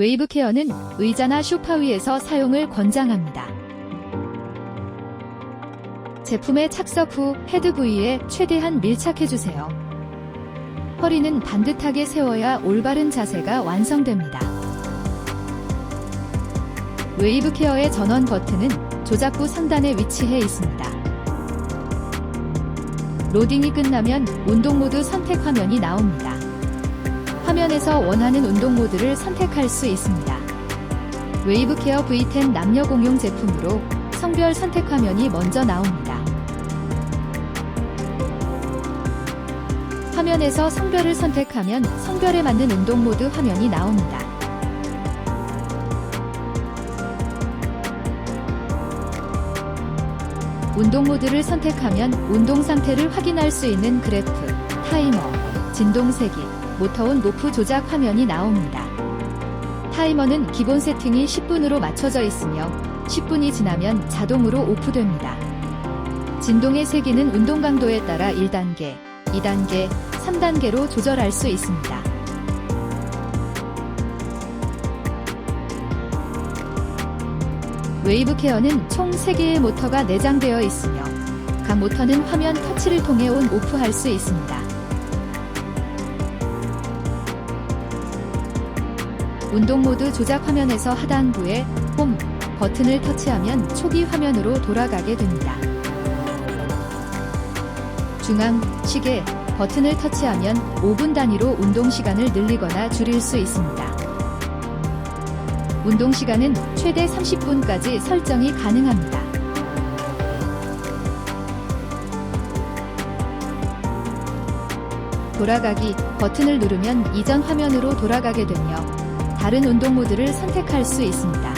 웨이브 케어는 의자나 소파 위에서 사용을 권장합니다. 제품에 착석 후 헤드 부위에 최대한 밀착해주세요. 허리는 반듯하게 세워야 올바른 자세가 완성됩니다. 웨이브 케어의 전원 버튼은 조작부 상단에 위치해 있습니다. 로딩이 끝나면 운동 모드 선택 화면이 나옵니다. 화면에서 원하는 운동 모드를 선택할 수 있습니다. 웨이브 케어 V10 남녀 공용 제품으로 성별 선택 화면이 먼저 나옵니다. 화면에서 성별을 선택하면 성별에 맞는 운동 모드 화면이 나옵니다. 운동 모드를 선택하면 운동 상태를 확인할 수 있는 그래프, 타이머, 진동 세기, 모터온 노프 조작 화면이 나옵니다. 타이머는 기본 세팅이 10분으로 맞춰져 있으며 10분이 지나면 자동으로 오프됩니다. 진동의 세기는 운동 강도에 따라 1단계, 2단계, 3단계로 조절할 수 있습니다. 웨이브 케어는 총 3개의 모터가 내장되어 있으며 각 모터는 화면 터치를 통해 온 오프 할 수 있습니다. 운동 모드 조작 화면에서 하단부에 홈 버튼을 터치하면 초기 화면으로 돌아가게 됩니다. 중앙 시계 버튼을 터치하면 5분 단위로 운동 시간을 늘리거나 줄일 수 있습니다. 운동 시간은 최대 30분까지 설정이 가능합니다. 돌아가기 버튼을 누르면 이전 화면으로 돌아가게 되며 다른 운동 모드를 선택할 수 있습니다.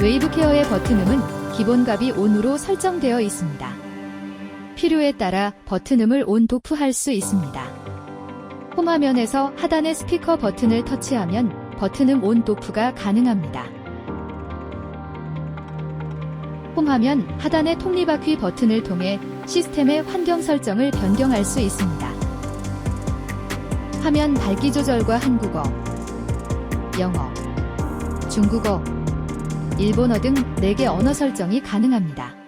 웨이브 케어의 버튼음은 기본값이 ON으로 설정되어 있습니다. 필요에 따라 버튼음을 ON, 도프할 수 있습니다. 홈 화면에서 하단의 스피커 버튼을 터치하면 버튼음 ON, 도프가 가능합니다. 홈 화면 하단의 톱니바퀴 버튼을 통해 시스템의 환경 설정을 변경할 수 있습니다. 화면 밝기 조절과 한국어, 영어, 중국어, 일본어 등 4개 언어 설정이 가능합니다.